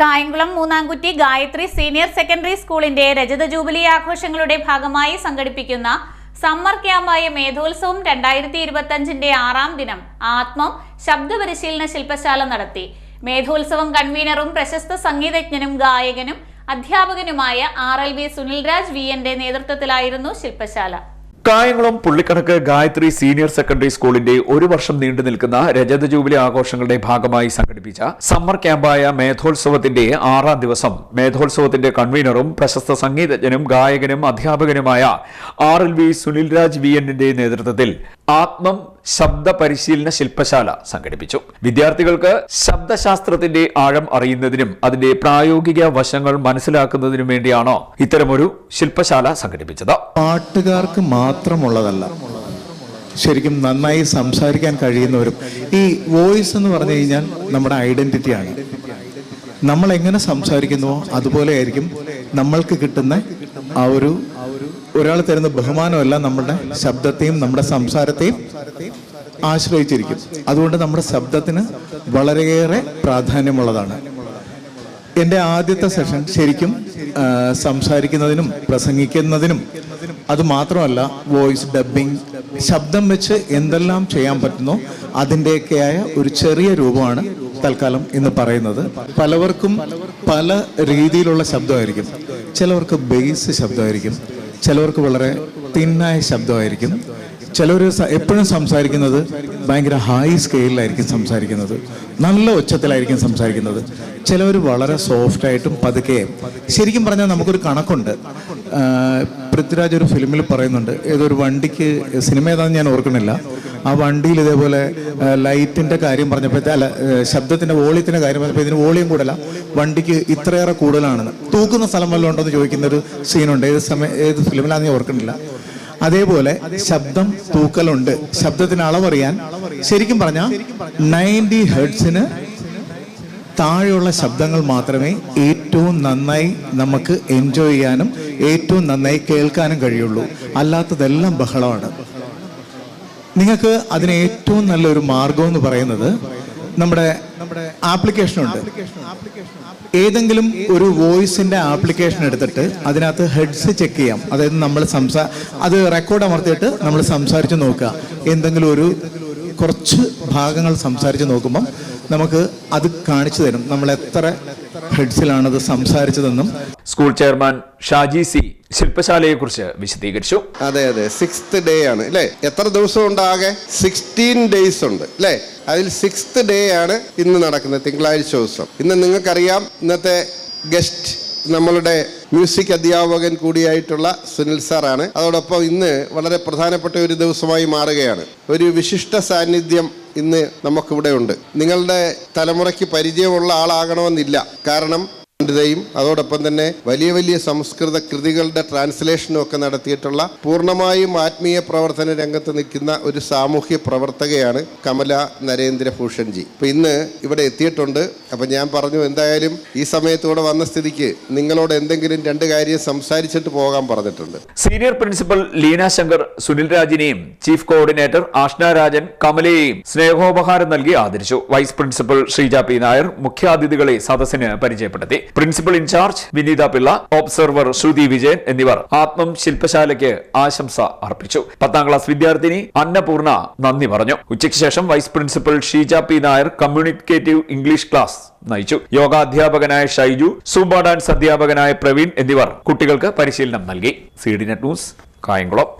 Kayamkulam Moonnamkutti Gayathri senior secondary സ്കൂളിന്റെ രജത jubilee ആഘോഷങ്ങളുടെ ഭാഗമായി സംഘടിപ്പിക്കുന്ന സമ്മർ ക്യാമ്പായ മേധോത്സവം രണ്ടായിരത്തി ഇരുപത്തി അഞ്ചിന്റെ ആറാം ദിനം ആത്മം ശബ്ദപരിശീലന ശില്പശാല നടത്തി. മേധോത്സവം കൺവീനറും പ്രശസ്ത സംഗീതജ്ഞനും ഗായകനും അധ്യാപകനുമായ R L V Sunilraj V എന്റെ നേതൃത്വത്തിലായിരുന്നു ശില്പശാല. കായംകുളം പുള്ളിക്കണക്ക് ഗായത്രി സീനിയർ സെക്കൻഡറി സ്കൂളിന്റെ ഒരു വർഷം നീണ്ടു നിൽക്കുന്ന രജത ജൂബിലി ആഘോഷങ്ങളുടെ ഭാഗമായി സംഘടിപ്പിച്ച സമ്മർ ക്യാമ്പായ മേധോത്സവത്തിന്റെ ആറാം ദിവസം മേധോത്സവത്തിന്റെ കൺവീനറും പ്രശസ്ത സംഗീതജ്ഞനും ഗായകനും അധ്യാപകനുമായ R L V Sunilraj V എന്നിന്റെ നേതൃത്വത്തിൽ ആത്മം ശബ്ദ പരിശീലന ശില്പശാല സംഘടിപ്പിച്ചു. വിദ്യാർത്ഥികൾക്ക് ശബ്ദശാസ്ത്രത്തിന്റെ ആഴം അറിയുന്നതിനും അതിന്റെ പ്രായോഗിക വശങ്ങൾ മനസ്സിലാക്കുന്നതിനും വേണ്ടിയാണോ ഇത്തരമൊരു ശില്പശാല സംഘടിപ്പിച്ചത്. പാട്ടുകാർക്ക് മാത്രമുള്ളതല്ല ശരിക്കും നന്നായി സംസാരിക്കാൻ കഴിയുന്നവരും ഈ വോയിസ് എന്ന് പറഞ്ഞു കഴിഞ്ഞാൽ നമ്മുടെ ഐഡന്റിറ്റിയാണ് നമ്മൾ എങ്ങനെ സംസാരിക്കുന്നുവോ അതുപോലെ ആയിരിക്കും നമ്മൾക്ക് കിട്ടുന്ന ആ ഒരു ഒരാൾ തരുന്ന ബഹുമാനമല്ല നമ്മുടെ ശബ്ദത്തെയും നമ്മുടെ സംസാരത്തെയും ആശ്രയിച്ചിരിക്കും. അതുകൊണ്ട് നമ്മുടെ ശബ്ദത്തിന് വളരെയേറെ പ്രാധാന്യമുള്ളതാണ്. എന്റെ ആദ്യത്തെ സെഷൻ ശരിക്കും സംസാരിക്കുന്നതിനും പ്രസംഗിക്കുന്നതിനും അത് മാത്രമല്ല വോയിസ് ഡബിങ് ശബ്ദം വെച്ച് എന്തെല്ലാം ചെയ്യാൻ പറ്റുന്നോ അതിന്റെയൊക്കെയായ ഒരു ചെറിയ രൂപമാണ് തൽക്കാലം എന്ന് പറയുന്നത്. പലവർക്കും പല രീതിയിലുള്ള ശബ്ദമായിരിക്കും. ചിലവർക്ക് ബേസ് ശബ്ദമായിരിക്കും. ചിലവർക്ക് വളരെ തിന്നായ ശബ്ദമായിരിക്കും. ചിലർ എപ്പോഴും സംസാരിക്കുന്നത് ഭയങ്കര ഹൈ സ്കെയിലായിരിക്കും സംസാരിക്കുന്നത്. നല്ല ഉച്ചത്തിലായിരിക്കും സംസാരിക്കുന്നത്. ചിലവർ വളരെ സോഫ്റ്റായിട്ടും പതുക്കെ ശരിക്കും പറഞ്ഞാൽ നമുക്കൊരു കണക്കുണ്ട്. പൃഥ്വിരാജ് ഒരു ഫിലിമിൽ പറയുന്നുണ്ട് ഏതൊരു വണ്ടിക്ക് സിനിമ ഏതാണെന്ന് ഞാൻ ഓർക്കണില്ല ആ വണ്ടിയിൽ ഇതേപോലെ ലൈറ്റിന്റെ കാര്യം പറഞ്ഞപ്പോഴത്തെ അല്ല ശബ്ദത്തിന്റെ വോളിയത്തിന്റെ കാര്യം പറഞ്ഞപ്പോൾ ഇതിന് വോളിയം കൂടല. വണ്ടിക്ക് ഇത്രയേറെ കൂടുതലാണെന്ന്. തൂക്കുന്ന സ്ഥലം വല്ലതും ഉണ്ടോ എന്ന് ചോദിക്കുന്ന ഒരു സീനുണ്ട് ഏത് സമയം ഏത് ഫിലിമിലാണെന്ന് ഞാൻ ഓർക്കണില്ല അതേപോലെ ശബ്ദം തൂക്കലുണ്ട്. ശബ്ദത്തിന് അളവറിയാൻ ശരിക്കും പറഞ്ഞാൽ നയന്റി ഹെഡ്സിന് താഴെയുള്ള ശബ്ദങ്ങൾ മാത്രമേ ഏറ്റവും നന്നായി നമുക്ക് എൻജോയ് ചെയ്യാനും ഏറ്റവും നന്നായി കേൾക്കാനും കഴിയുള്ളൂ. അല്ലാത്തതെല്ലാം ബഹളമാണ്. നിങ്ങൾക്ക് അതിന് ഏറ്റവും നല്ലൊരു മാർഗം എന്ന് പറയുന്നത് നമ്മുടെ നമ്മുടെ ആപ്ലിക്കേഷൻ. ഉണ്ട് ഏതെങ്കിലും ഒരു വോയിസിന്റെ ആപ്ലിക്കേഷൻ എടുത്തിട്ട് അതിനകത്ത് ഹെഡ്സ് ചെക്ക് ചെയ്യാം. അതായത് നമ്മൾ സംസാ അത് റെക്കോർഡ് അമർത്തിയിട്ട് നമ്മൾ സംസാരിച്ച് നോക്കുക. എന്തെങ്കിലും ഒരു കുറച്ച് ഭാഗങ്ങൾ സംസാരിച്ച് നോക്കുമ്പം നമുക്ക് അത് കാണിച്ചു തരും. നമ്മൾ എത്ര ഹെഡ്സിലാണത് സംസാരിച്ചതെന്നും. സ്കൂൾ ചെയർമാൻ ഷാജി സി ശില്പശാലയെ കുറിച്ച് വിശദീകരിച്ചു. അതെ അതെ. സിക്സ്ത് ഡേ ആണ് അല്ലേ? എത്ര ദിവസം ഉണ്ട് ആകെ? സിക്സ്റ്റീൻ ഡേയ്സ് ഉണ്ട് അല്ലേ? അതിൽ സിക്സ്ത് ഡേ ആണ് ഇന്ന് നടക്കുന്നത് തിങ്കളാഴ്ച ദിവസം. ഇന്ന് നിങ്ങൾക്കറിയാം ഇന്നത്തെ ഗസ്റ്റ് നമ്മളുടെ മ്യൂസിക് അധ്യാപകൻ കൂടിയായിട്ടുള്ള സുനിൽ സാറാണ്. അതോടൊപ്പം ഇന്ന് വളരെ പ്രധാനപ്പെട്ട ഒരു ദിവസമായി മാറുകയാണ്. ഒരു വിശിഷ്ട സാന്നിധ്യം ഇന്ന് നമുക്കിവിടെ ഉണ്ട് നിങ്ങളുടെ തലമുറയ്ക്ക് പരിചയമുള്ള ആളാകണമെന്നില്ല. കാരണം യും അതോടൊപ്പം തന്നെ വലിയ വലിയ സംസ്കൃത കൃതികളുടെ ട്രാൻസ്ലേഷനും ഒക്കെ നടത്തിയിട്ടുള്ള പൂർണമായും ആത്മീയ പ്രവർത്തന രംഗത്ത് നിൽക്കുന്ന ഒരു സാമൂഹ്യ പ്രവർത്തകയാണ് കമല നരേന്ദ്രഭൂഷൺജി. അപ്പം ഇന്ന് ഇവിടെ എത്തിയിട്ടുണ്ട്. അപ്പൊ ഞാൻ പറഞ്ഞു എന്തായാലും ഈ സമയത്തൂടെ വന്ന സ്ഥിതിക്ക് നിങ്ങളോട് എന്തെങ്കിലും രണ്ട് കാര്യം സംസാരിച്ചിട്ട് പോകാൻ പറഞ്ഞിട്ടുണ്ട്. സീനിയർ പ്രിൻസിപ്പൽ ലീന ശങ്കർ സുനിൽ രാജിനെയും ചീഫ് കോർഡിനേറ്റർ ആഷ്ന രാജൻ കമലയെയും സ്നേഹോപഹാരം നൽകി ആദരിച്ചു. Vice principal Sreeja P Nair മുഖ്യാതിഥികളെ സദസ്സിന് പരിചയപ്പെടുത്തി. Principal in charge Vineetha Pillai observer Sruthi Vijayan എന്നിവർ ആത്മം ശില്പശാലയ്ക്ക് ആശംസ അർപ്പിച്ചു. പത്താം ക്ലാസ് വിദ്യാർത്ഥിനി അന്നപൂർണ നന്ദി പറഞ്ഞു. ഉച്ചയ്ക്ക് ശേഷം vice principal Sheeja P Nair communicative English class നയിച്ചു. യോഗാധ്യാപകനായ ഷൈജു സൂംബ ഡാൻസ് അധ്യാപകനായ പ്രവീൺ എന്നിവർ കുട്ടികൾക്ക് പരിശീലനം നൽകി. C D net news Kayamkulam.